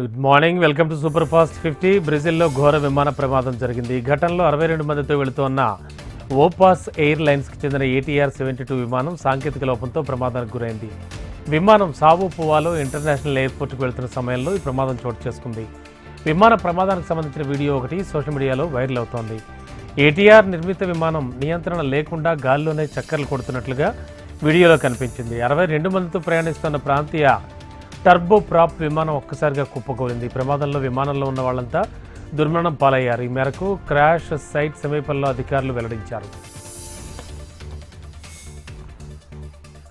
Good morning welcome to super fast fifty బ్రెజిల్లో ఘోర విమాన ప్రమాదం జరిగింది. ఈ ఘటనలో అరవై రెండు మందితో వెళుతున్న ఓపాస్ ఎయిర్ లైన్స్కి చెందిన ఏటీఆర్ సెవెంటీ టూ విమానం సాంకేతిక లోపంతో ప్రమాదానికి గురైంది. విమానం సావు పువాలో ఇంటర్నేషనల్ ఎయిర్పోర్ట్కి వెళ్తున్న సమయంలో ఈ ప్రమాదం చోటు చేసుకుంది. విమాన ప్రమాదానికి సంబంధించిన వీడియో ఒకటి సోషల్ మీడియాలో వైరల్ అవుతోంది. ఏటీఆర్ నిర్మిత విమానం నియంత్రణ లేకుండా గాల్లోనే చక్కర్లు కొడుతున్నట్లుగా వీడియోలో కనిపించింది. అరవై రెండు మందితో ప్రయాణిస్తున్న ప్రాంతీయ టర్బో ప్రాప్ విమానం ఒక్కసారిగా కుప్పకూలింది. ప్రమాదంలో విమానంలో ఉన్న వాళ్ళంతా దుర్మరణం పాలయ్యారు. ఈ మేరకు క్రాష్ సైట్ సమీపంలో అధికారులు వెల్లడించారు.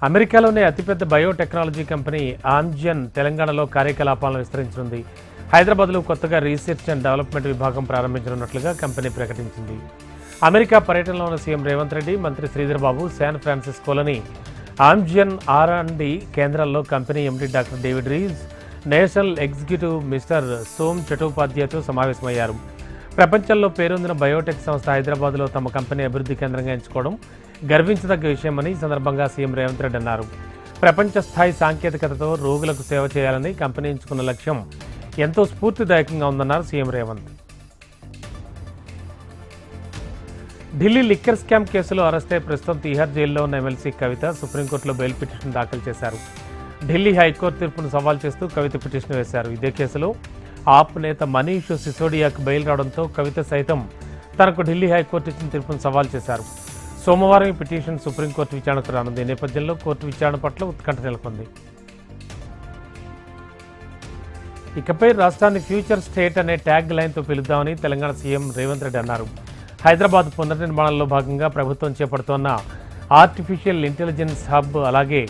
అమెరికాలోనే అతిపెద్ద బయోటెక్నాలజీ కంపెనీ ఆంజియన్ తెలంగాణలో కార్యకలాపాలను విస్తరించనుంది. హైదరాబాద్లో కొత్తగా రీసెర్చ్ అండ్ డెవలప్మెంట్ విభాగం ప్రారంభించనున్నట్లుగా కంపెనీ ప్రకటించింది. అమెరికా పర్యటనలో ఉన్న సీఎం రేవంత్ రెడ్డి మంత్రి శ్రీధర్బాబు శాన్ ఫ్రాన్సిస్కోలోని ఆమ్జన్ ఆర్ అండ్ డి కేంద్రాల్లో company MD doctor David Reese national executive mister Som చటోపాధ్యాయతో సమావేశమయ్యారు. ప్రపంచంలో పేరొందిన బయోటెక్ సంస్థ హైదరాబాద్లో తమ కంపెనీ అభివృద్ధి కేంద్రంగా ఎంచుకోవడం గర్వించదగ్గ విషయమని ఈ సందర్భంగా సీఎం రేవంత్ రెడ్డి అన్నారు. ప్రపంచ స్థాయి సాంకేతికతతో రోగులకు సేవ చేయాలని కంపెనీ ఎంచుకున్న లక్ష్యం ఎంతో స్ఫూర్తిదాయకంగా ఉందన్నారు CM Revanth. Delhi liquor scam కేసులో అరెస్ట్ అయి ప్రస్తుతం తీహార్ జైల్లో ఉన్న ఎమ్మెల్సీ కవిత సుప్రీంకోర్టులో బెయిల్ పిటిషన్ దాఖలు చేశారు. ఢిల్లీ హైకోర్టు తీర్పును సవాల్ చేస్తూ కవిత పిటిషన్ వేశారు. ఇదే కేసులో ఆప్ నేత మనీష్ సిసోడియాకు బెయిల్ రావడంతో కవిత సైతం తనకు ఢిల్లీ హైకోర్టు ఇచ్చిన తీర్పును సవాల్ చేశారు. సోమవారం ఈ పిటిషన్ సుప్రీంకోర్టు విచారణకు రానుంది. ఈ నేపథ్యంలో కోర్టు విచారణ పట్ల ఉత్కంఠ నెలకొంది. ఇకపై రాష్ట్రాన్ని ఫ్యూచర్ స్టేట్ అనే ట్యాగ్ లైన్తో పిలుద్దామని తెలంగాణ సీఎం రేవంత్ రెడ్డి అన్నారు. హైదరాబాద్ పునర్నిర్మాణంలో భాగంగా ప్రభుత్వం చేపడుతోన్న ఆర్టిఫిషియల్ ఇంటెలిజెన్స్ హబ్ అలాగే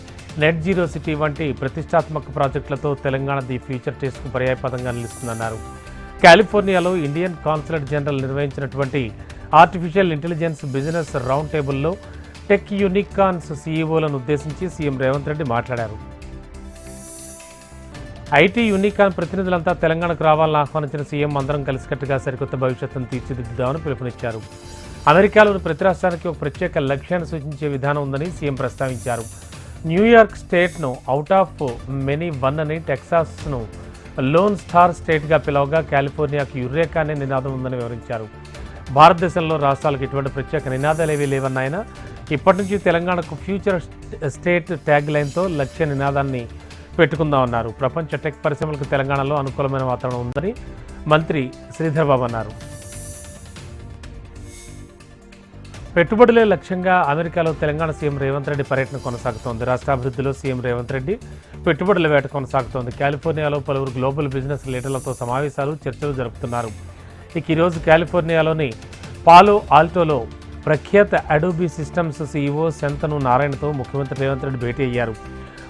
నెట్ జీరో సిటీ వంటి ప్రతిష్టాత్మక ప్రాజెక్టులతో తెలంగాణ ది ఫ్యూచర్ టెస్ట్కు పర్యాయపదంగా నిలుస్తుందన్నారు. కాలిఫోర్నియాలో ఇండియన్ కాన్సులేట్ జనరల్ నిర్వహించినటువంటి ఆర్టిఫిషియల్ ఇంటెలిజెన్స్ బిజినెస్ రౌండ్ టేబుల్లో టెక్ యూనికాన్స్ సీఈఓలను ఉద్దేశించి సీఎం రేవంత్ రెడ్డి మాట్లాడారు. ఐటీ యూనికాన్ ప్రతినిధులంతా తెలంగాణకు రావాలని ఆహ్వానించిన సీఎం అందరం కలిసికట్టుగా సరికొత్త భవిష్యత్తును తీర్చిదిద్దుదామని పిలుపునిచ్చారు. అమెరికాలోని ప్రతి రాష్ట్రానికి ఒక ప్రత్యేక లక్ష్యాన్ని సూచించే విధానం ఉందని సీఎం ప్రస్తావించారు. న్యూయార్క్ స్టేట్ను అవుట్ ఆఫ్ మెనీ వన్ అని టెక్సాస్ను లోన్ స్టార్ స్టేట్గా పిలవగా కాలిఫోర్నియాకు యురేకా అనే నినాదం ఉందని వివరించారు. భారతదేశంలో రాష్ట్రాలకు ఇటువంటి ప్రత్యేక నినాదాలు ఏవీ లేవన్న ఆయన ఇప్పటి నుంచి తెలంగాణకు ఫ్యూచర్ స్టేట్ ట్యాగ్ లైన్తో లక్ష్య నినాదాన్ని పెట్టుకుందామన్నారు ప్రపంచ టెక్ పరిశ్రమలకు తెలంగాణలో అనుకూలమైన వాతావరణం ఉందని మంత్రి శ్రీధర్ బాబు అన్నారు. పెట్టుబడులే లక్ష్యంగా అమెరికాలో తెలంగాణ సీఎం రేవంత్ రెడ్డి పర్యటన కొనసాగుతోంది. రాష్ట్రాభివృద్ధిలో సీఎం రేవంత్ రెడ్డి పెట్టుబడుల వేట కొనసాగుతోంది. కాలిఫోర్నియాలో పలువురు గ్లోబల్ బిజినెస్ లీడర్లతో సమావేశాలు చర్చలు జరుపుతున్నారు. ఇక ఈరోజు కాలిఫోర్నియాలోని పాలో ఆల్టోలో ప్రఖ్యాత అడోబీ సిస్టమ్స్ సీఈఓ శంతను నారాయణతో ముఖ్యమంత్రి రేవంత్ రెడ్డి భేటీ అయ్యారు.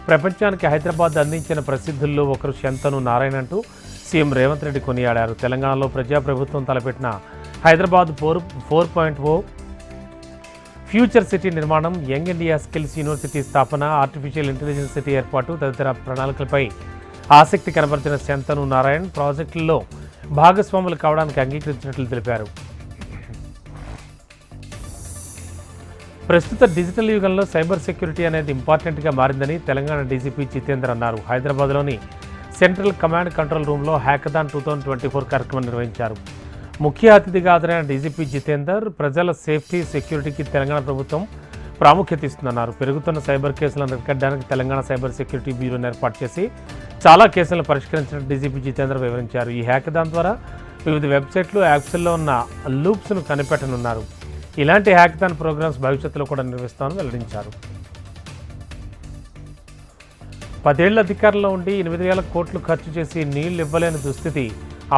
ప్రపంచానికి హైదరాబాద్ అందించిన ప్రసిద్ధుల్లో ఒకరు శంతను నారాయణ అంటూ సీఎం రేవంత్ రెడ్డి కొనియాడారు. తెలంగాణలో ప్రజాప్రభుత్వం తలపెట్టిన Hyderabad four four point O future city నిర్మాణం యంగ్ ఇండియా స్కిల్స్ యూనివర్సిటీ స్థాపన ఆర్టిఫిషియల్ ఇంటెలిజెన్స్ సిటీ ఏర్పాటు తదితర ప్రణాళికలపై ఆసక్తి కనబరిచిన శంతను నారాయణ్ ప్రాజెక్టుల్లో భాగస్వాములు కావడానికి అంగీకరించినట్లు తెలిపారు. ప్రస్తుత డిజిటల్ యుగంలో సైబర్ సెక్యూరిటీ అనేది ఇంపార్టెంట్గా మారిందని తెలంగాణ డీజీపీ జితేందర్ అన్నారు. హైదరాబాద్లోని సెంట్రల్ కమాండ్ కంట్రోల్ రూమ్లో hackathon two thousand twenty four కార్యక్రమం నిర్వహించారు. ముఖ్య అతిథిగా హాజరైన డీజీపీ జితేందర్ ప్రజల సేఫ్టీ సెక్యూరిటీకి తెలంగాణ ప్రభుత్వం ప్రాముఖ్యత ఇస్తుందన్నారు. పెరుగుతున్న సైబర్ కేసులను అరికట్టడానికి తెలంగాణ సైబర్ సెక్యూరిటీ బ్యూరోను ఏర్పాటు చేసి చాలా కేసులను పరిష్కరించినట్టు డీజీపీ జితేందర్ వివరించారు. ఈ హ్యాకథాన్ ద్వారా వివిధ వెబ్సైట్లు యాప్స్లో ఉన్న లూప్స్ను కనిపెట్టనున్నారు. ఇలాంటి హ్యాకథాన్ ప్రోగ్రామ్స్ భవిష్యత్తులో కూడా నిర్వహిస్తామని వెల్లడించారు. పదేళ్ళ అధికారంలో ఉండి ఎనిమిది వేల కోట్లు ఖర్చు చేసి నీళ్ళు ఇవ్వలేని దుస్థితి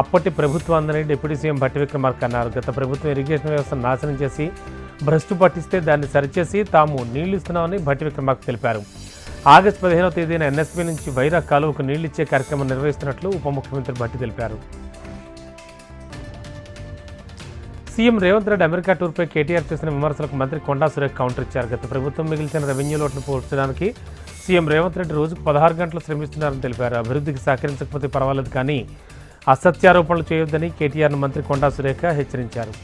అప్పటి ప్రభుత్వం డిప్యూటీ సీఎం భట్టి విక్రమార్క అన్నారు. గత ప్రభుత్వం ఇరిగేషన్ వ్యవస్థను నాశనం చేసి భ్రష్టు పట్టిస్తే దాన్ని సరిచేసి తాము నీళ్ళు ఇస్తున్నామని భట్టి విక్రమార్క తెలిపారు. ఆగస్టు పదిహేనవ తేదీన ఎన్ఎస్పీ నుంచి వైరా కాలువకు నీళ్ళిచ్చే కార్యక్రమం నిర్వహిస్తున్నట్లు ఉప ముఖ్యమంత్రి భట్టి తెలిపారు. సీఎం రేవంత్ రెడ్డి అమెరికా టూర్పై కేటీఆర్ చేసిన విమర్శలకు మంత్రి కొండా సురేఖ్ కౌంటర్ ఇచ్చారు. గత ప్రభుత్వం మిగిల్చిన రెవెన్యూ లోటును పూడ్చడానికి సీఎం రేవంత్ రెడ్డి రోజుకు పదహారు గంటలు శ్రమిస్తున్నారని తెలిపారు. అభివృద్ధికి సహకరించకపోతే పర్వాలేదు కానీ అసత్యారోపణలు చేయొద్దని కేటీఆర్ను మంత్రి కొండా సురేఖ హెచ్చరించారు.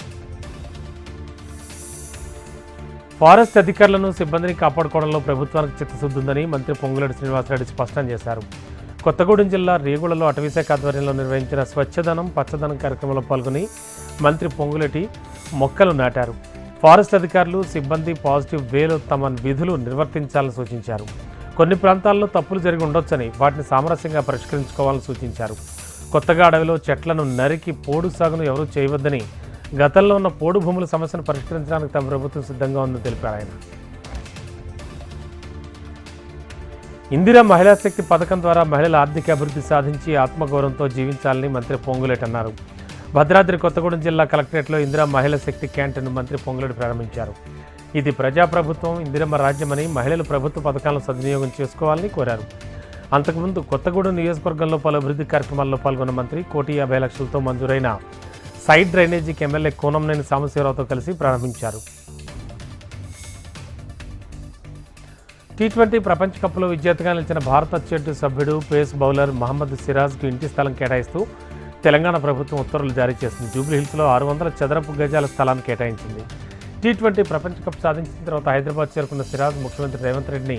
ఫారెస్ట్ అధికారులను సిబ్బందిని కాపాడుకోవడంలో ప్రభుత్వానికి చిత్తశుద్ధి ఉందని మంత్రి పొంగులేటి శ్రీనివాసరెడ్డి స్పష్టం చేశారు. కొత్తగూడెం జిల్లా రేగులలో అటవీశాఖ ఆధ్వర్యంలో నిర్వహించిన స్వచ్ఛదనం పచ్చదనం కార్యక్రమంలో పాల్గొని మంత్రి పొంగులెటి మొక్కలు నాటారు. ఫారెస్ట్ అధికారులు సిబ్బంది పాజిటివ్ వేలో తమ విధులు నిర్వర్తించాలని సూచించారు. కొన్ని ప్రాంతాల్లో తప్పులు జరిగి ఉండొచ్చని వాటిని సామరస్యంగా పరిష్కరించుకోవాలని సూచించారు. కొత్తగా అడవిలో చెట్లను నరికి పోడు సాగును ఎవరూ చేయవద్దని గతంలో ఉన్న పోడు భూముల సమస్యను పరిష్కరించడానికి తమ ప్రభుత్వం సిద్ధంగా ఉందని తెలిపారు ఆయన. ఇందిరా మహిళా శక్తి పథకం ద్వారా మహిళల ఆర్థిక అభివృద్ధి సాధించి ఆత్మగౌరవంతో జీవించాలని మంత్రి పొంగులేటి అన్నారు. భద్రాద్రి కొత్తగూడెం జిల్లా కలెక్టరేట్లో ఇందిరా మహిళా శక్తి క్యాంటీన్ మంత్రి పొంగులేటి ప్రారంభించారు. ఇది ప్రజాప్రభుత్వం ఇందిరమ్మ రాజ్యమని మహిళలు ప్రభుత్వ పథకాలను సద్వినియోగం చేసుకోవాలని కోరారు. అంతకుముందు కొత్తగూడెం నియోజకవర్గంలో పలు అభివృద్ధి కార్యక్రమాల్లో పాల్గొన్న మంత్రి కోటి యాభై లక్షలతో మంజూరైన సైడ్ డ్రైనేజీకి ఎమ్మెల్యే కోనంనేని సాంబశివరావుతో కలిసి ప్రారంభించారు. టీ ట్వంటీ ప్రపంచ కప్లో విజేతగా నిలిచిన భారత జట్టు సభ్యుడు పేస్ బౌలర్ మహమ్మద్ సిరాజ్కు ఇంటి స్థలం కేటాయిస్తూ తెలంగాణ ప్రభుత్వం ఉత్తర్వులు జారీ చేసింది. జూబ్లీహిల్స్లో ఆరు వందల చదరపు గజాల స్థలాన్ని కేటాయించింది. టీ ట్వంటీ ప్రపంచ కప్ సాధించిన తర్వాత హైదరాబాద్ చేరుకున్న సిరాజ్ ముఖ్యమంత్రి రేవంత్ రెడ్డిని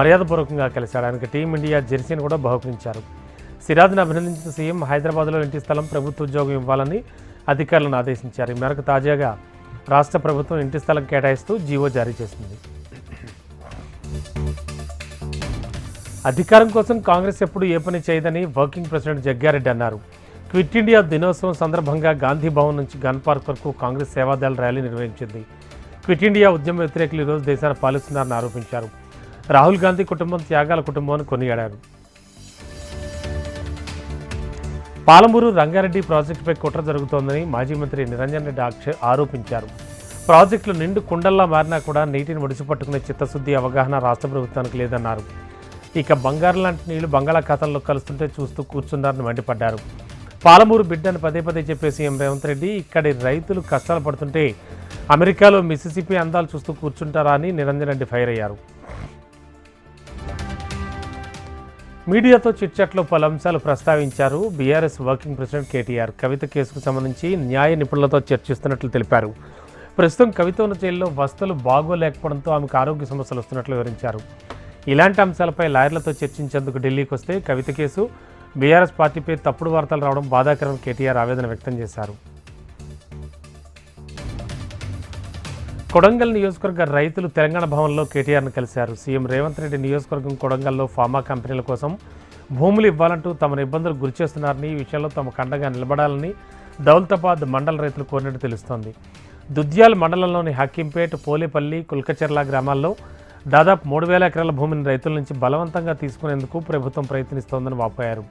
మర్యాదపూర్వకంగా కలిశాడు. ఆయనకు టీమిండియా జెర్సీని కూడా బహుకరించారు. సిరాజ్ను అభినందించిన సీఎం హైదరాబాద్లో ఇంటి స్థలం ప్రభుత్వ ఉద్యోగం ఇవ్వాలని అధికారులను ఆదేశించారు. ఈ మేరకు తాజాగా రాష్ట్ర ప్రభుత్వం ఇంటి స్థలం కేటాయిస్తూ జీవో జారీ చేసింది. అధికారం కోసం కాంగ్రెస్ ఎప్పుడు ఏ పని చేయదని వర్కింగ్ ప్రెసిడెంట్ జగ్గారెడ్డి అన్నారు. క్విట్ ఇండియా దినోత్సవం సందర్భంగా గాంధీ భవన్ నుంచి గన్ పార్క్ వరకు కాంగ్రెస్ సేవాదళ ర్యాలీ నిర్వహించింది. క్విట్ ఇండియా ఉద్యమ వ్యతిరేకులు ఈరోజు దేశాన్ని పాలిస్తున్నారని ఆరోపించారు. రాహుల్ గాంధీ కుటుంబం త్యాగాల కుటుంబాన్ని కొనియాడారు. పాలమూరు రంగారెడ్డి ప్రాజెక్టుపై కుట్ర జరుగుతోందని మాజీ మంత్రి నిరంజన్ రెడ్డి ఆరోపించారు. ప్రాజెక్టులు నిండు కుండల్లా మారినా కూడా నీటిని ముడిచిపట్టుకునే చిత్తశుద్ధి అవగాహన రాష్ట్ర ప్రభుత్వానికి లేదన్నారు. ఇక బంగారం లాంటి నీళ్ళు బంగాళాఖాతంలో కలుస్తుంటే చూస్తూ కూర్చున్నారని మండిపడ్డారు. పాలమూరు బిడ్డను పదే పదే చెప్పే సీఎం రేవంత్ రెడ్డి ఇక్కడి రైతులు కష్టాలు పడుతుంటే అమెరికాలో మిసిసిపి అందాలు చూస్తూ కూర్చుంటారా అని నిరంజన్ రెడ్డి ఫైర్ అయ్యారు. మీడియాతో చిట్చాట్లో పలు అంశాలు ప్రస్తావించారు BRS working president KTR. Kavitha కేసుకు సంబంధించి న్యాయ నిపుణులతో చర్చిస్తున్నట్లు తెలిపారు. ప్రస్తుతం కవిత ఉన్న జైల్లో వస్తువులు బాగోలేకపోవడంతో ఆమెకు ఆరోగ్య సమస్యలు వస్తున్నట్లు వివరించారు. ఇలాంటి అంశాలపై లాయర్లతో చర్చించేందుకు ఢిల్లీకి వస్తే కవిత కేసు బీఆర్ఎస్ పార్టీపై తప్పుడు వార్తలు రావడం బాధాకరం కేటీఆర్ ఆవేదన వ్యక్తం చేశారు. కొడంగల్ నియోజకవర్గ రైతులు తెలంగాణ భవన్లో కేటీఆర్ను కలిశారు. సీఎం రేవంత్ రెడ్డి నియోజకవర్గం కొడంగల్లో ఫార్మా కంపెనీల కోసం భూములు ఇవ్వాలంటూ తమను ఇబ్బందులు గురిచేస్తున్నారని ఈ విషయంలో తమ కండగా నిలబడాలని దౌలతాబాద్ మండల రైతులు కోరినట్టు తెలుస్తోంది. దుద్యాల్ మండలంలోని హక్కింపేట్ పోలేపల్లి కుల్కచెర్ల గ్రామాల్లో దాదాపు మూడు వేల ఎకరాల భూమిని రైతుల నుంచి బలవంతంగా తీసుకునేందుకు ప్రభుత్వం ప్రయత్నిస్తోందని వాపోయారు.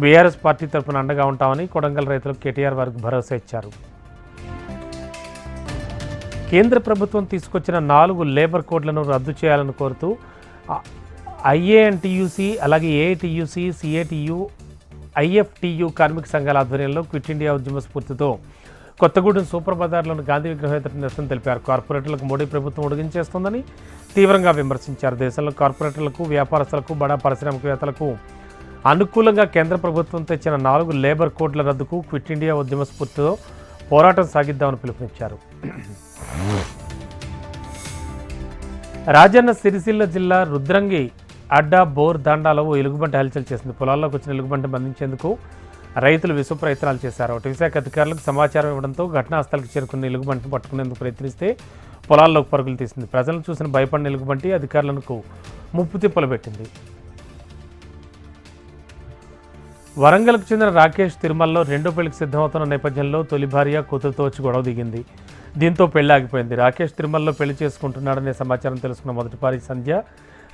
బీఆర్ఎస్ పార్టీ తరపున అండగా ఉంటామని కొడంగల్ రైతులకు కేటీఆర్ వారికి భరోసా ఇచ్చారు. కేంద్ర ప్రభుత్వం తీసుకొచ్చిన నాలుగు లేబర్ కోడ్లను రద్దు చేయాలని కోరుతూ ఐఏఎన్టీయూసీ అలాగే ఏఐటీయూసీ సిఏటియు ఐఎఫ్టియు కార్మిక సంఘాల ఆధ్వర్యంలో క్విట్ ఇండియా ఉద్యమ స్ఫూర్తితో కొత్తగూడెం సూపర్ బజార్లోని గాంధీ విగ్రహం ఎదుట నిరసన తెలిపారు. కార్పొరేటర్లకు మోడీ ప్రభుత్వం ఉడిగించేస్తోందని తీవ్రంగా విమర్శించారు. దేశంలో కార్పొరేటర్లకు వ్యాపారస్తులకు బడా పారిశ్రామికవేత్తలకు అనుకూలంగా కేంద్ర ప్రభుత్వం తెచ్చిన నాలుగు లేబర్ కోడ్ల రద్దుకు క్విట్ ఇండియా ఉద్యమ స్ఫూర్తితో పోరాటం సాగిద్దామని పిలుపునిచ్చారు. రాజన్న సిరిసిల్ల జిల్లా రుద్రంగి అడ్డా బోర్ దండాలో ఓ ఎలుగుబంటి హల్చల్ చేసింది. పొలాల్లోకి వచ్చిన ఎలుగుబంటి బంధించేందుకు రైతులు విశ్వ ప్రయత్నాలు చేశారు. అటు విశాఖ అధికారులకు సమాచారం ఇవ్వడంతో ఘటనా స్థలికి చేరుకున్న ఎలుగుబంటిని పట్టుకునేందుకు ప్రయత్నిస్తే పొలాల్లోకి పరుగులు తీసింది. ప్రజలను చూసిన భయపడిన ఎలుగుబంటి అధికారులకు ముప్పు తిప్పలు పెట్టింది వరంగల్కు చెందిన రాకేష్ తిరుమలలో రెండో పెళ్ళికి సిద్ధమవుతున్న నేపథ్యంలో తొలి భార్య కూతురుతో వచ్చి గొడవ దిగింది. దీంతో పెళ్ళి ఆగిపోయింది. రాకేష్ తిరుమలలో పెళ్ళి చేసుకుంటున్నాడనే సమాచారం తెలుసుకున్న మొదటి భార్య సంధ్య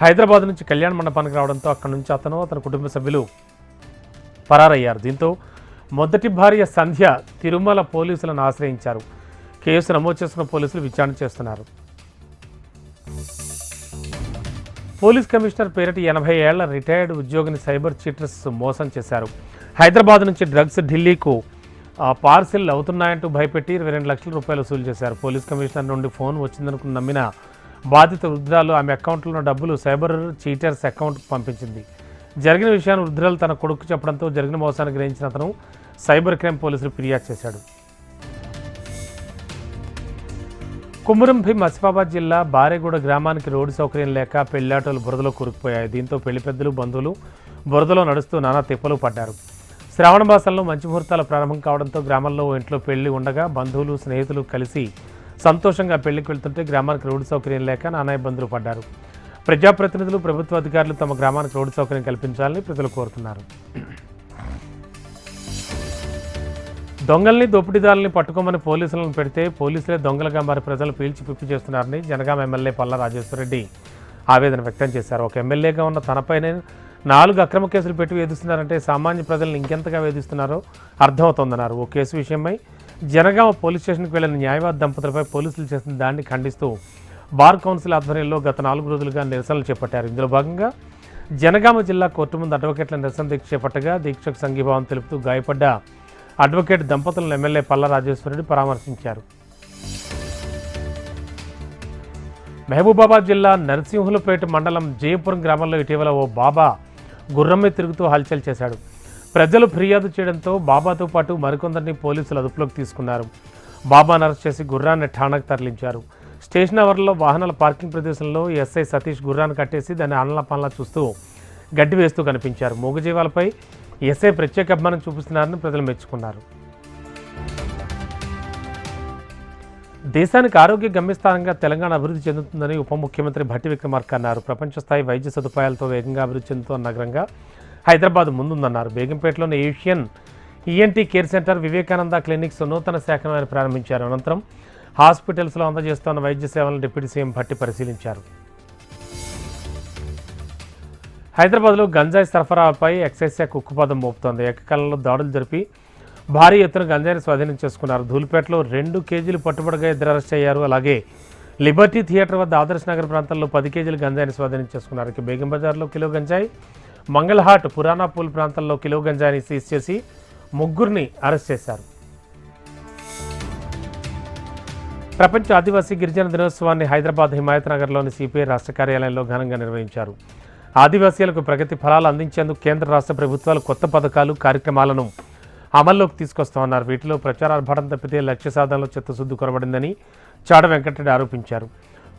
హైదరాబాద్ నుంచి కళ్యాణ మండపానికి రావడంతో అక్కడి నుంచి అతను అతని కుటుంబ సభ్యులు పరారయ్యారు. దీంతో మొదటి భార్య సంధ్య తిరుమల పోలీసులను ఆశ్రయించారు. కేసు నమోదు చేసుకున్న పోలీసులు విచారణ చేస్తున్నారు. పోలీస్ కమిషనర్ పేరిట ఎనభై ఏళ్ళ రిటైర్డ్ ఉద్యోగిని సైబర్ చీటర్స్ మోసం చేశారు. హైదరాబాద్ నుంచి డ్రగ్స్ ఢిల్లీకు పార్సిల్ అవుతున్నాయంటూ భయపెట్టి ఇరవై రెండు లక్షల రూపాయలు వసూలు చేశారు. పోలీస్ కమిషనర్ నుండి ఫోన్ వచ్చిందనుకుని నమ్మిన బాధిత వృద్ధురాలు ఆమె అకౌంట్లో ఉన్న డబ్బులు సైబర్ చీటర్స్ అకౌంట్కు పంపించింది. జరిగిన విషయాన్ని వృద్ధురాలు తన కొడుకు చెప్పడంతో జరిగిన మోసాన్ని గ్రహించిన అతను సైబర్ క్రైమ్ పోలీసులు ఫిర్యాదు చేశాడు. కుమురం భీం ఆసిఫాబాద్ జిల్లా బారేగూడ గ్రామానికి రోడ్డు సౌకర్యం లేక పెళ్ళాటోలు బురదలో కూరుకుపోయాయి. దీంతో పెళ్ళి పెద్దలు బంధువులు బురదలో నడుస్తూ నానా తిప్పలు పడ్డారు. శ్రావణ మాసంలో మంచి ముహూర్తాలు ప్రారంభం కావడంతో గ్రామంలో ఇంట్లో పెళ్ళి ఉండగా బంధువులు స్నేహితులు కలిసి సంతోషంగా పెళ్ళికి వెళ్తుంటే గ్రామానికి రోడ్డు సౌకర్యం లేక నానా ఇబ్బందులు పడ్డారు. ప్రజాప్రతినిధులు ప్రభుత్వ అధికారులు తమ గ్రామానికి రోడ్డు సౌకర్యం కల్పించాలని ప్రజలు కోరుతున్నారు. దొంగల్ని దోపిడీదారుల్ని పట్టుకోమని పోలీసులను పెడితే పోలీసులే దొంగలుగా మారి ప్రజలు పీల్చి పిప్పి చేస్తున్నారని జనగాం ఎమ్మెల్యే పల్లా రాజేశ్వరరెడ్డి ఆవేదన వ్యక్తం చేశారు. ఒక ఎమ్మెల్యేగా ఉన్న తనపైనే నాలుగు అక్రమ కేసులు పెట్టి వేధిస్తున్నారంటే సామాన్య ప్రజలను ఇంకెంతగా వేధిస్తున్నారో అర్థమవుతోందన్నారు. ఓ కేసు విషయమై జనగామ పోలీస్ స్టేషన్కి వెళ్ళిన న్యాయవాద దంపతులపై పోలీసులు చేసిన దాన్ని ఖండిస్తూ బార్ కౌన్సిల్ ఆధ్వర్యంలో గత నాలుగు రోజులుగా నిరసనలు చేపట్టారు. ఇందులో భాగంగా జనగామ జిల్లా కోర్టు ముందు అడ్వకేట్ల నిరసన దీక్ష చేపట్టగా దీక్షకు సంఘీభావం తెలుపుతూ గాయపడ్డ అడ్వకేట్ దంపతులను ఎమ్మెల్యే పల్లా రాజేశ్వరుడు పరామర్శించారు. మహబూబాబాద్ జిల్లా నరసింహులపేట మండలం జయపురం గ్రామంలో ఇటీవల ఓ బాబా గుర్రమ్మే తిరుగుతూ హల్చల్ చేశాడు. ప్రజలు ఫిర్యాదు చేయడంతో బాబాతో పాటు మరికొందరిని పోలీసులు అదుపులోకి తీసుకున్నారు. బాబాను అరెస్ట్ చేసి గుర్రాన్ని ఠాణాకు తరలించారు. స్టేషన్ అవర్లో వాహనాల పార్కింగ్ ప్రదేశంలో ఎస్ఐ సతీష్ గుర్రాన్ని కట్టేసి దాన్ని ఆనల పనుల చూస్తూ గడ్డి వేస్తూ కనిపించారు. మూగజీవాలపై ఎస్ఐ ప్రత్యేక అభిమానం చూపిస్తున్నారని ప్రజలు మెచ్చుకున్నారు. దేశానికి ఆరోగ్య గమ్యస్థానంగా తెలంగాణ అభివృద్ధి చెందుతుందని ఉప ముఖ్యమంత్రి భట్టి విక్రమార్క అన్నారు. ప్రపంచ స్థాయి వైద్య సదుపాయాలతో వేగంగా అభివృద్ధి చెందుతున్న నగరంగా హైదరాబాద్ ముందుందన్నారు. బేగంపేటలోని Asian ENT care centre Vivekananda clinics నూతన శాఖను ఆయన ప్రారంభించారు. అనంతరం హాస్పిటల్స్లో అందజేస్తున్న వైద్య సేవలను డిప్యూటీ సీఎం భట్టి పరిశీలించారు. హైదరాబాద్లో గంజాయి సరఫరాపై ఎక్సైజ్ శాఖ ఉక్కుపాదం మోపుతోంది. ఏకకాలంలో దాడులు జరిపి భారీ ఎత్తున గంజాయిని స్వాధీనం చేసుకున్నారు. ధూలిపేటలో రెండు కేజీలు పట్టుబడిగా ఇద్దరు అరెస్ట్ అయ్యారు. అలాగే లిబర్టీ థియేటర్ వద్ద ఆదర్శ్ నగర్ ప్రాంతంలో పది కేజీలు గంజాయిని స్వాధీనం చేసుకున్నారు. ఇక బేగం బజార్లో కిలో గంజాయి మంగళహాట్ పురాణాపూల్ ప్రాంతంలో కిలో గంజాయిని సీజ్ చేసి ముగ్గురిని అరెస్ట్ చేశారు. ప్రపంచ ఆదివాసీ గిరిజన దినోత్సవాన్ని హైదరాబాద్ హిమాయత్ నగర్లోని సిపిఐ రాష్ట్ర కార్యాలయంలో ఘనంగా నిర్వహించారు. ఆదివాసీలకు ప్రగతి ఫలాలు అందించేందుకు కేంద్ర రాష్ట్ర ప్రభుత్వాలు కొత్త పథకాలు కార్యక్రమాలను అమల్లోకి తీసుకొస్తామన్నారు. వీటిలో ప్రచారార్భాటం తప్పితే లక్ష్య సాధనలో చిత్తశుద్ధి కొరబడిందని చాడ వెంకటరెడ్డి ఆరోపించారు.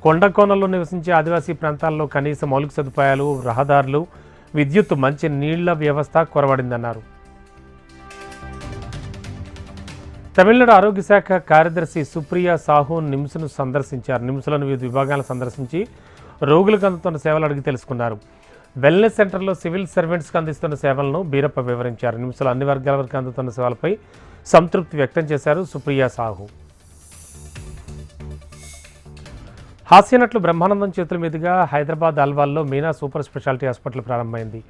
కొండ నివసించే ఆదివాసీ ప్రాంతాల్లో కనీస మౌలిక సదుపాయాలు రహదారులు విద్యుత్ మంచి నీళ్ళ వ్యవస్థ కొరబడిందన్నారు తమిళనాడు ఆరోగ్య శాఖ కార్యదర్శి సుప్రియ సాహు నిమ్స్ను సందర్శించారు. నిమ్స్లను వివిధ విభాగాలను సందర్శించి రోగులకు అందుతున్న సేవలు అడిగి తెలుసుకున్నారు. వెల్నెస్ సెంటర్లో సివిల్ సర్వెంట్స్కి అందిస్తున్న సేవలను బీరప్ప వివరించారు. నిమ్స్లో అన్ని వర్గాల వరకు అందుతున్న సేవలపై సంతృప్తి వ్యక్తం చేశారు సుప్రియ సాహు. హాస్యనట్లు బ్రహ్మానందం చేతుల మీదుగా హైదరాబాద్ అల్వాల్లో మీనా సూపర్ స్పెషాలిటీ హాస్పిటల్ ప్రారంభమైంది.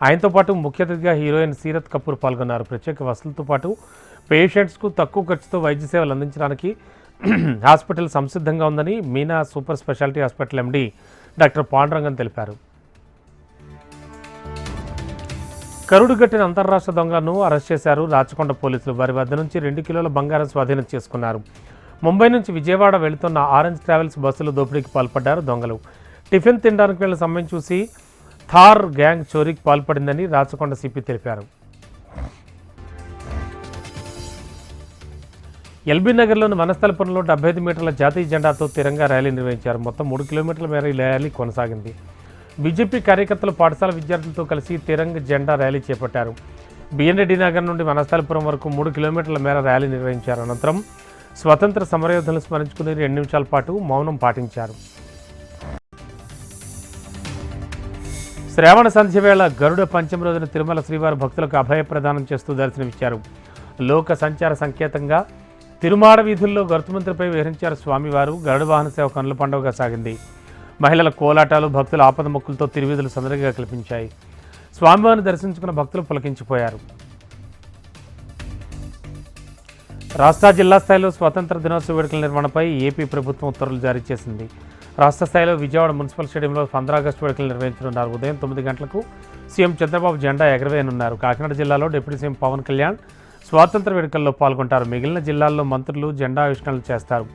ఆయనతో పాటు ముఖ్య అతిథిగా హీరోయిన్ సీరత్ కపూర్ పాల్గొన్నారు. ప్రత్యేక వసతులతో పాటు పేషెంట్స్కు తక్కువ ఖర్చుతో వైద్య సేవలు అందించడానికి హాస్పిటల్ సంసిద్ధంగా ఉందని Meena super speciality hospital MD doctor Pandurangan తెలిపారు. కరుడుగట్టిన అంతర్రాష్ట్ర దొంగలను అరెస్ట్ చేశారు. రాచకొండ పోలీసులు వారి వద్ద నుంచి రెండు కిలోల బంగారం స్వాధీనం చేసుకున్నారు. ముంబై నుంచి విజయవాడ వెళుతున్న ఆరెంజ్ ట్రావెల్స్ బస్సులో దోపిడీకి పాల్పడ్డారు దొంగలు. టిఫిన్ తినడానికి వెళ్ళిన సమయం చూసి థార్ గ్యాంగ్ చోరీకి పాల్పడిందని రాచకొండ సిపి తెలిపారు. ఎల్బీ నగర్లోని వనస్థలపురంలో డెబ్బై ఐదు మీటర్ల జాతీయ జెండాతో తిరంగా ర్యాలీ నిర్వహించారు. మొత్తం మూడు కిలోమీటర్ల మేర ఈ ర్యాలీ కొనసాగింది. బీజేపీ కార్యకర్తలు పాఠశాల విద్యార్థులతో కలిసి తిరంగ జెండా ర్యాలీ చేపట్టారు. బిఎన్ నగర్ నుండి వనస్థలపురం వరకు మూడు కిలోమీటర్ల మేర ర్యాలీ నిర్వహించారు. అనంతరం స్వతంత్ర సమరయోధులను స్మరించుకుని రెండు నిమిషాల పాటు మౌనం పాటించారు. శ్రావణ సంధ్య వేళ గరుడ పంచమ రోజున తిరుమల శ్రీవారి భక్తులకు అభయ ప్రదానం చేస్తూ దర్శనమిచ్చారు. లోక సంచార సంకేతంగా తిరుమాడ వీధుల్లో గరుతుమంత్రిపై విహరించారు స్వామివారు. గరుడ వాహన సేవ కనుల పండుగగా సాగింది. మహిళల కోలాటాలు భక్తుల ఆపద మొక్కులతో తిరువీధులు సందడిగా కల్పించాయి. స్వామివారిని దర్శించుకున్న భక్తులు పులకించిపోయారు. రాష్ట్ర జిల్లా స్థాయిలో స్వాతంత్ర దినోత్సవ వేడుకల నిర్వహణపై ఏపీ ప్రభుత్వం ఉత్తర్వులు జారీ చేసింది. రాష్ట్ర స్థాయిలో విజయవాడ మున్సిపల్ స్టేడియంలో పంద్రా ఆగస్టు వేడుకలు నిర్వహించనున్నారు. ఉదయం తొమ్మిది గంటలకు సీఎం చంద్రబాబు జెండా ఎగరవేయనున్నారు. కాకినాడ జిల్లాలో డిప్యూటీ సీఎం పవన్ కళ్యాణ్ స్వాతంత్ర వేడుకల్లో పాల్గొంటారు. మిగిలిన జిల్లాల్లో మంత్రులు జెండా ఆవిష్కరణలు చేస్తారు.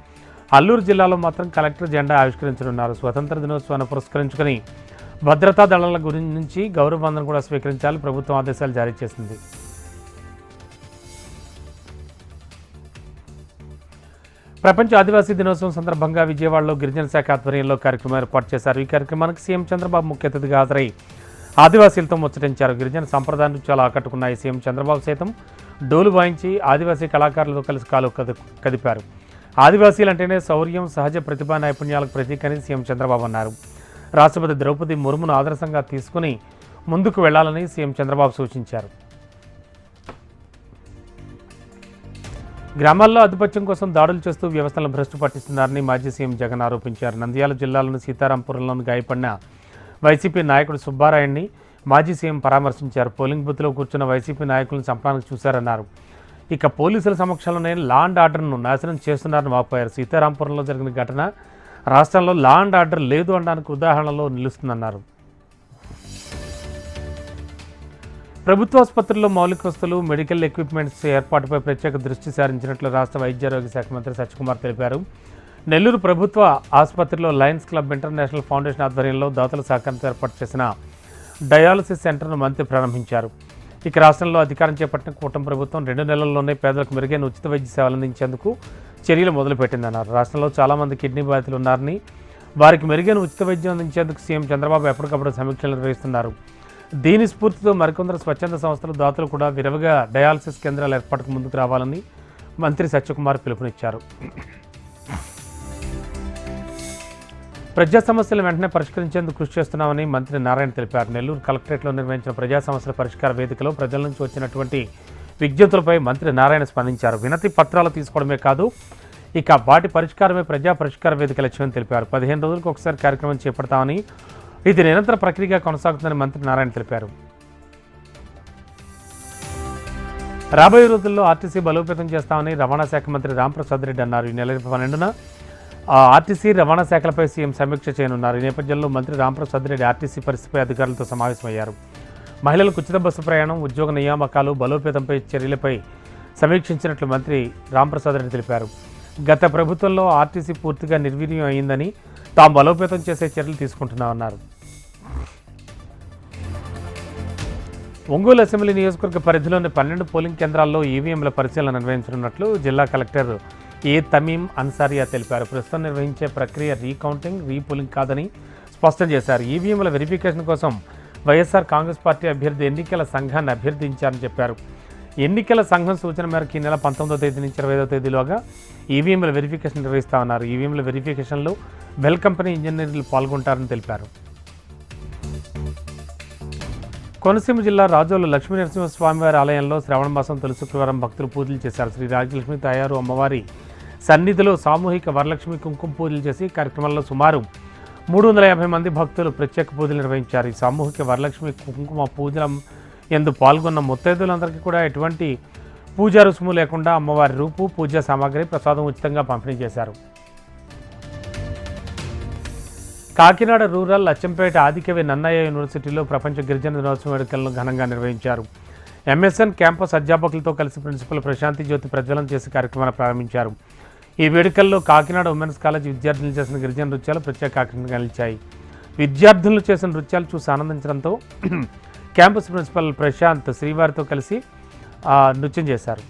అల్లూరు జిల్లాలో మాత్రం కలెక్టర్ జెండా ఆవిష్కరించనున్నారు. స్వాతంత్ర దినోత్సవాన్ని పురస్కరించుకుని భద్రతా దళాల గురించి గౌరవ బంధన కూడా స్వీకరించాలి ప్రభుత్వం ఆదేశాలు జారీ చేసింది. ప్రపంచ ఆదివాసీ దినోత్సవం సందర్భంగా విజయవాడలో గిరిజన శాఖ ఆధ్వర్యంలో కార్యక్రమం ఏర్పాటు చేశారు. ఈ కార్యక్రమానికి సీఎం చంద్రబాబు ముఖ్య అతిథిగా హాజరై ఆదివాసీలతో ముచ్చటించారు. గిరిజన సంప్రదాయ నృత్యాలు ఆకట్టుకున్నాయి. సీఎం చంద్రబాబు సైతం డోలు వాయించి ఆదివాసీ కళాకారులతో కలిసి కాలు కదిపారు. ఆదివాసీలంటేనే శౌర్యం సహజ ప్రతిభా నైపుణ్యాలకు ప్రతీకని సీఎం చంద్రబాబు అన్నారు. రాష్ట్రపతి ద్రౌపది ముర్మును ఆదర్శంగా తీసుకుని ముందుకు వెళ్ళాలని సీఎం చంద్రబాబు సూచించారు. గ్రామాల్లో ఆధిపత్యం కోసం దాడులు చేస్తూ వ్యవస్థలను భ్రష్టు పట్టిస్తున్నారని మాజీ సీఎం జగన్ ఆరోపించారు. నంద్యాల జిల్లాలోని సీతారాంపురంలోని గాయపడిన వైసీపీ నాయకుడు సుబ్బారాయుడిని మాజీ సీఎం పరామర్శించారు. పోలింగ్ బూత్లో కూర్చున్న వైసీపీ నాయకులను చంపడానికి చూశారన్నారు. ఇక పోలీసుల సమక్షంలోనే లా అండ్ ఆర్డర్ను నాశనం చేస్తున్నారని వాపోయారు. సీతారాంపురంలో జరిగిన ఘటన రాష్ట్రంలో లా అండ్ ఆర్డర్ లేదు అనడానికి ఉదాహరణలో నిలుస్తుందన్నారు. ప్రభుత్వ ఆసుపత్రుల్లో మౌలిక వస్తువులు మెడికల్ ఎక్విప్మెంట్స్ ఏర్పాటుపై ప్రత్యేక దృష్టి సారించినట్లు రాష్ట్ర వైద్యారోగ్య శాఖ మంత్రి సత్యకుమార్ తెలిపారు. నెల్లూరు ప్రభుత్వ ఆసుపత్రిలో లయన్స్ క్లబ్ ఇంటర్నేషనల్ ఫౌండేషన్ ఆధ్వర్యంలో దాతల సహకారంతో ఏర్పాటు చేసిన డయాలసిస్ సెంటర్ను మంత్రి ప్రారంభించారు. ఇక రాష్ట్రంలో అధికారం చేపట్టిన కూటమి ప్రభుత్వం రెండు నెలల్లోనే పేదలకు మెరుగైన ఉచిత వైద్య సేవలు అందించేందుకు చర్యలు మొదలుపెట్టిందన్నారు. రాష్ట్రంలో చాలామంది కిడ్నీ బాధితులు ఉన్నారని వారికి మెరుగైన ఉచిత వైద్యం అందించేందుకు సీఎం చంద్రబాబు ఎప్పటికప్పుడు సమీక్షలు నిర్వహిస్తున్నారు. దీని స్ఫూర్తితో మరికొందరు స్వచ్ఛంద సంస్థలు దాతలు కూడా విరవగా డయాలసిస్ కేంద్రాల ఏర్పాటుకు ముందుకు రావాలని మంత్రి సత్యకుమార్ పిలుపునిచ్చారు. ప్రజా సమస్యలు వెంటనే పరిష్కరించేందుకు కృషి చేస్తున్నామని మంత్రి నారాయణ తెలిపారు. నెల్లూరు కలెక్టరేట్లో నిర్వహించిన ప్రజా సమస్యల పరిష్కార వేదికలో ప్రజల నుంచి వచ్చినటువంటి విజ్ఞప్తులపై మంత్రి నారాయణ స్పందించారు. వినతి పత్రాలు తీసుకోవడమే కాదు ఇక వాటి పరిష్కారమే ప్రజా పరిష్కార వేదిక లక్ష్యమని తెలిపారు. పదిహేను రోజులకు ఒకసారి కార్యక్రమం చేపడతామని ఇది నిరంతర ప్రక్రియగా కొనసాగుతుందని మంత్రి నారాయణ తెలిపారు. రాబోయే రోజుల్లో ఆర్టీసీ బలోపేతం చేస్తామని రవాణా శాఖ మంత్రి రాంప్రసాద్ రెడ్డి అన్నారు. ఈ నెల పన్నెండున ఆర్టీసీ రవాణా శాఖలపై సీఎం సమీక్ష చేయనున్నారు. ఈ నేపథ్యంలో మంత్రి రాంప్రసాద్ రెడ్డి ఆర్టీసీ పరిస్థితిపై అధికారులతో సమావేశమయ్యారు. మహిళలకు ఉచిత బస్సు ప్రయాణం ఉద్యోగ నియామకాలు బలోపేతంపై చర్యలపై సమీక్షించినట్లు మంత్రి రాంప్రసాద్ రెడ్డి తెలిపారు. గత ప్రభుత్వంలో ఆర్టీసీ పూర్తిగా నిర్వీర్యం అయిందని తాము బలోపేతం చేసే చర్యలు తీసుకుంటున్నామన్నారు. ఒంగోలు అసెంబ్లీ నియోజకవర్గ పరిధిలోని పన్నెండు పోలింగ్ కేంద్రాల్లో ఈవీఎంల పరిశీలన నిర్వహించనున్నట్లు జిల్లా కలెక్టర్ ఏ తమీం అన్సారియా తెలిపారు. ప్రస్తుతం నిర్వహించే ప్రక్రియ రీకౌంటింగ్ రీపోలింగ్ కాదని స్పష్టం చేశారు. ఈవీఎంల వెరిఫికేషన్ కోసం వైఎస్ఆర్ కాంగ్రెస్ పార్టీ అభ్యర్థి ఎన్నికల సంఘాన్ని అభ్యర్థించారని చెప్పారు. ఎన్నికల సంఘం సూచన మేరకు ఈ నెల పంతొమ్మిదో తేదీ నుంచి ఇరవై ఐదో తేదీలోగా ఈవీఎంల వెరిఫికేషన్ నిర్వహిస్తామన్నారు ఈవీఎంల వెరిఫికేషన్లో బెల్ కంపెనీ ఇంజనీర్లు పాల్గొంటారని తెలిపారు. కోనసీమ జిల్లా రాజోలు లక్ష్మీ నరసింహస్వామివారి ఆలయంలో శ్రావణ మాసం తొలి శుక్రవారం భక్తులు పూజలు చేశారు. శ్రీ రాజలక్ష్మి తయారు అమ్మవారి సన్నిధిలో సామూహిక వరలక్ష్మి కుంకుమ పూజలు చేసి కార్యక్రమంలో సుమారు మూడు వందల యాభై మంది భక్తులు ప్రత్యేక పూజలు నిర్వహించారు. ఈ సామూహిక వరలక్ష్మి కుంకుమ పూజల ఎందు పాల్గొన్న ముత్తైదులందరికీ కూడా ఎటువంటి పూజా రుసుము లేకుండా అమ్మవారి రూపు పూజా సామాగ్రి ప్రసాదం ఉచితంగా పంపిణీ చేశారు. కాకినాడ రూరల్ అచ్చంపేట ఆదికవి నన్నయ్య యూనివర్సిటీలో ప్రపంచ గిరిజన దినోత్సవం వేడుకలను ఘనంగా నిర్వహించారు. ఎంఎస్ఎన్ క్యాంపస్ అధ్యాపకులతో కలిసి ప్రిన్సిపల్ ప్రశాంతి జ్యోతి ప్రజ్వలన చేసి కార్యక్రమాన్ని ప్రారంభించారు. ఈ వేడుకల్లో కాకినాడ ఉమెన్స్ కాలేజ్ విద్యార్థులు చేసిన గిరిజన నృత్యాలు ప్రత్యేక ఆకర్షణగా నిలిచాయి. విద్యార్థులు చేసిన నృత్యాలు చూసి ఆనందించడంతో క్యాంపస్ ప్రిన్సిపల్ ప్రశాంత్ శ్రీవారితో కలిసి నృత్యం చేశారు.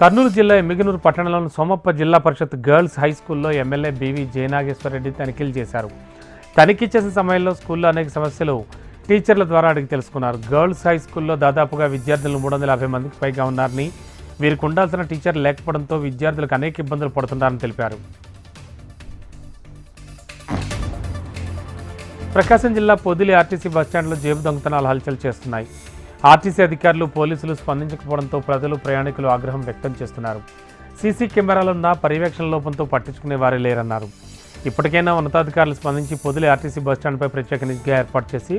కర్నూలు జిల్లా ఎమ్మిగనూరు పట్టణంలోని సోమప్ప జిల్లా పరిషత్ గర్ల్స్ హై స్కూల్లో ఎమ్మెల్యే బీవీ జయనాగేశ్వరరెడ్డి తనిఖీలు చేశారు. తనిఖీ చేసిన సమయంలో స్కూల్లో అనేక సమస్యలు టీచర్ల ద్వారా అడిగి తెలుసుకున్నారు. గర్ల్స్ హై స్కూల్లో దాదాపుగా విద్యార్థులు మూడు వందల యాభై మందికి పైగా ఉన్నారని వీరికి ఉండాల్సిన టీచర్ లేకపోవడంతో విద్యార్థులకు అనేక ఇబ్బందులు పడుతున్నారని తెలిపారు. ప్రకాశం జిల్లా పొదిలి ఆర్టీసీ బస్టాండ్లో జేబు దొంగతనాలు హల్చల్ చేస్తున్నాయి. ఆర్టీసీ అధికారులు పోలీసులు స్పందించకపోవడంతో ప్రజలు ప్రయాణికులు ఆగ్రహం వ్యక్తం చేస్తున్నారు. సీసీ కెమెరాలున్న పర్యవేక్షణ లోపంతో పట్టించుకునే వారే లేరన్నారు. ఇప్పటికైనా ఉన్నతాధికారులు స్పందించి పొదిలి ఆర్టీసీ బస్టాండ్పై ప్రత్యేక నిఘా ఏర్పాటు చేసి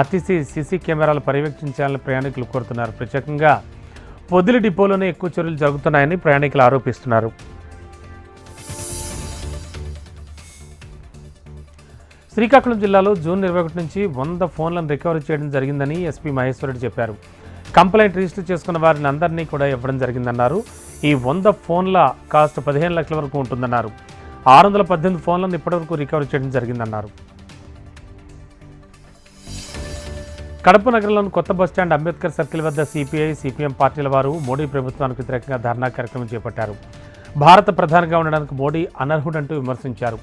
ఆర్టీసీ సీసీ కెమెరాలు పర్యవేక్షించాలని ప్రయాణికులు కోరుతున్నారు. ప్రత్యేకంగా పొదిలి డిపోలోనే ఎక్కువ చర్యలు జరుగుతున్నాయని ప్రయాణికులు ఆరోపిస్తున్నారు. శ్రీకాకుళం జిల్లాలో జూన్ ఇరవై ఒకటి నుంచి వంద ఫోన్లను రికవరీ చేయడం జరిగిందని ఎస్పీ మహేశ్వరరెడ్డి చెప్పారు. కంప్లైంట్ రిజిస్టర్ చేసుకున్న వారిని అందరినీ కూడా ఇవ్వడం జరిగిందన్నారు. ఈ వంద ఫోన్ల కాస్ట్ పదిహేను లక్షల వరకు ఉంటుందన్నారు. ఆరు వందల పద్దెనిమిది ఫోన్లను ఇప్పటివరకు రికవరీ చేయడం జరిగిందన్నారు. కడప నగరంలోని కొత్త బస్టాండ్ అంబేద్కర్ సర్కిల్ వద్ద సిపిఐ సిపిఎం పార్టీల వారు మోడీ ప్రభుత్వానికి వ్యతిరేకంగా ధర్నా కార్యక్రమం చేపట్టారు. భారత ప్రధానిగా ఉండడానికి మోడీ అనర్హుడంటూ విమర్శించారు.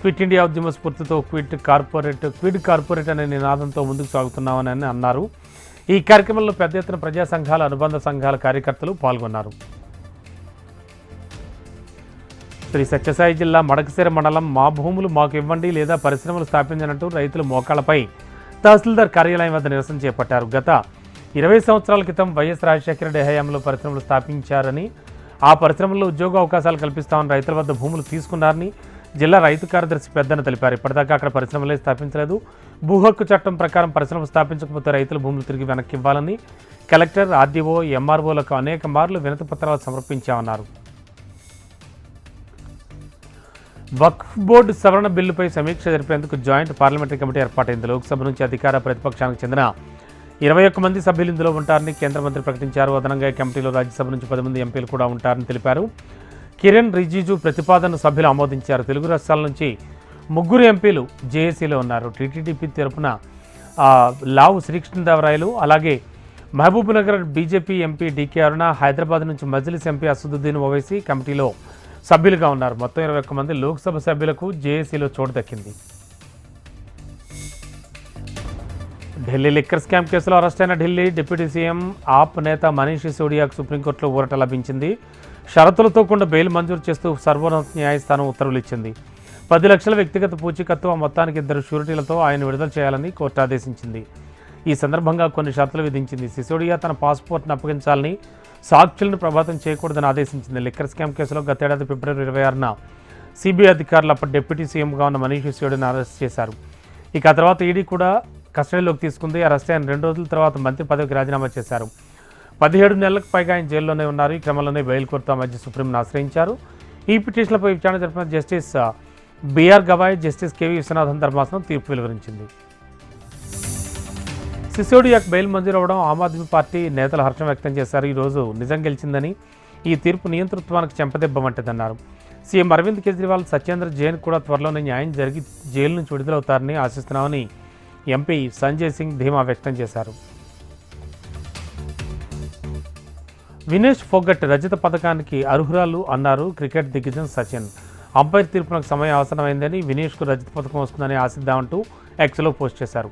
క్విట్ ఇండియా ఉద్యమ స్ఫూర్తితో క్విట్ కార్పొరేట్ క్విడ్ కార్పొరేట్ అనే నినాదంతో ముందుకు సాగుతున్నామని అన్నారు. ఈ కార్యక్రమంలో పెద్ద ఎత్తున ప్రజా సంఘాల అనుబంధ సంఘాల కార్యకర్తలు పాల్గొన్నారు. శ్రీ సత్యసాయి జిల్లా మడకసిర మండలం మా భూములు మాకు ఇవ్వండి లేదా పరిశ్రమలు స్థాపించినట్టు రైతులు మోకాళ్ళపై తహసీల్దార్ కార్యాలయం వద్ద నిరసన చేపట్టారు. గత ఇరవై సంవత్సరాల క్రితం వైఎస్ రాజశేఖర రెడ్డి హయాంలో పరిశ్రమలు స్థాపించారని ఆ పరిశ్రమల్లో ఉద్యోగ అవకాశాలు కల్పిస్తామని రైతుల వద్ద భూములు తీసుకున్నారని జిల్లా రైతు కార్యదర్శి పెద్దన తెలిపారు. ఇప్పటిదాకా అక్కడ పరిశ్రమలే స్థాపించలేదు. భూ హక్కు చట్టం ప్రకారం పరిశ్రమ స్థాపించకపోతే రైతులు భూములు తిరిగి వెనక్కి ఇవ్వాలని కలెక్టర్ ఆర్డీఓ ఎంఆర్ఓలకు అనేక మార్లు వినతి పత్రాలు సమర్పించామన్నారు. వక్ఫ్ బోర్డు సవరణ బిల్లుపై సమీక్ష జరిపేందుకు జాయింట్ పార్లమెంటరీ కమిటీ ఏర్పాటైంది లోక్సభ నుంచి అధికార ప్రతిపక్షానికి చెందిన ఇరవై ఒక్క మంది సభ్యులు ఇందులో ఉంటారని కేంద్ర మంత్రి ప్రకటించారు. అదనంగా ఈ కమిటీలో రాజ్యసభ నుంచి పది మంది ఎంపీలు కూడా ఉంటారని తెలిపారు. కిరణ్ రిజిజు ప్రతిపాదన సభ్యులు ఆమోదించారు. తెలుగు రాష్ట్రాల నుంచి ముగ్గురు ఎంపీలు జేఏసీలో ఉన్నారు. టీటీడీపీ తరపున లావు శ్రీకృష్ణదేవరాయలు అలాగే Mahabubnagar BJP MP DK Aruna Hyderabad నుంచి మజ్లిస్ ఎంపీ అసదుద్దీన్ ఓవైసీ కమిటీలో సభ్యులుగా ఉన్నారు. మొత్తం ఇరవై ఒక్క మంది లోక్సభ సభ్యులకు జేఏసీలో చోటు దక్కింది. ఢిల్లీ లిక్కర్ స్కామ్ కేసులో అరెస్ట్ అయిన ఢిల్లీ డిప్యూటీ సీఎం ఆప్ నేత మనీష్ సిసోడియాకు సుప్రీంకోర్టులో ఊరట లభించింది. షరతులతో కూడిన బెయిల్ మంజూరు చేస్తూ సర్వోన్నత న్యాయస్థానం ఉత్తర్వులు ఇచ్చింది. పది లక్షల వ్యక్తిగత పూచీకత్తు ఆ మొత్తానికి ఇద్దరు షూరిటీలతో ఆయన విడుదల చేయాలని కోర్టు ఆదేశించింది. ఈ సందర్భంగా కొన్ని షరతులు విధించింది. సిసోడియా తన పాస్పోర్ట్ను అప్పగించాలని సాక్షులను ప్రభావితం చేయకూడదని ఆదేశించింది. లిక్కర్ స్కామ్ కేసులో గతేడాది ఫిబ్రవరి ఇరవై ఆరున సిబిఐ అధికారులు అప్పటి డిప్యూటీ సీఎంగా ఉన్న మనీష్ సిసోడియాను అరెస్ట్ చేశారు. ఇక ఆ తర్వాత ఈడీ కూడా కస్టడీలోకి తీసుకుంది. అరెస్ట్ అయిన రెండు రోజుల తర్వాత మంత్రి పదవికి రాజీనామా చేశారు. పదిహేడు నెలలకు పైగా ఆయన జైల్లోనే ఉన్నారు. ఈ క్రమంలోనే బెయిల్ కోరుతూ మధ్య సుప్రీంను ఆశ్రయించారు. ఈ పిటిషన్లపై విచారణ జరిపిన justice BR Gavai justice KV Viswanathan ధర్మాసనం తీర్పు వెలువరించింది. సిసోడియాకు బెయిల్ మంజూరు అవ్వడం ఆమ్ ఆద్మీ పార్టీ నేతలు హర్షం వ్యక్తం చేశారు. ఈరోజు నిజం గెలిచిందని ఈ తీర్పు నియంతృత్వానికి చెంపదెబ్బమంటదన్నారు సీఎం అరవింద్ కేజ్రీవాల్ సత్యేంద్ర జైన్ కూడా త్వరలోనే న్యాయం జరిగి జైలు నుంచి విడుదలవుతారని ఆశిస్తున్నామని ఎంపీ సంజయ్ సింగ్ ధీమా వ్యక్తం చేశారు. వినేష్ ఫోగట్ రజత పథకానికి అర్హురాలు అన్నారు క్రికెట్ దిగ్గజం సచిన్. అంపైర్ తీర్పునకు సమయం అవసరమైందని వినేష్కు రజత పథకం వస్తుందని ఆశిద్దామంటూ ఎక్స్లో పోస్ట్ చేశారు.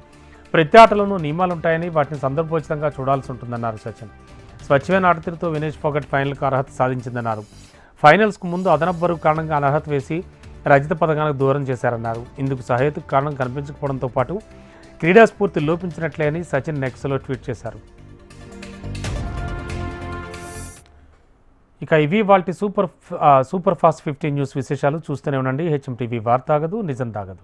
ప్రతి ఆటలోనూ నియమాలుంటాయని వాటిని సందర్భోచితంగా చూడాల్సి ఉంటుందన్నారు సచిన్. స్వచ్ఛమైన ఆటతీరుతో వినేష్ ఫోగట్ ఫైనల్కు అర్హత సాధించిందన్నారు. ఫైనల్స్కు ముందు అదనపు బరువు కారణంగా అనర్హత వేసి రజత పథకానికి దూరం చేశారన్నారు. ఇందుకు సహేతుకు కారణం కనిపించకపోవడంతో పాటు క్రీడా స్ఫూర్తి లోపించినట్లే అని సచిన్ నెక్స్లో ట్వీట్ చేశారు. ఇక ఇవి వాటి super super fast fifteen news విశేషాలు చూస్తూనే ఉండండి. హెచ్ఎం టీవీ వార్తాగదు నిజం తాగదు.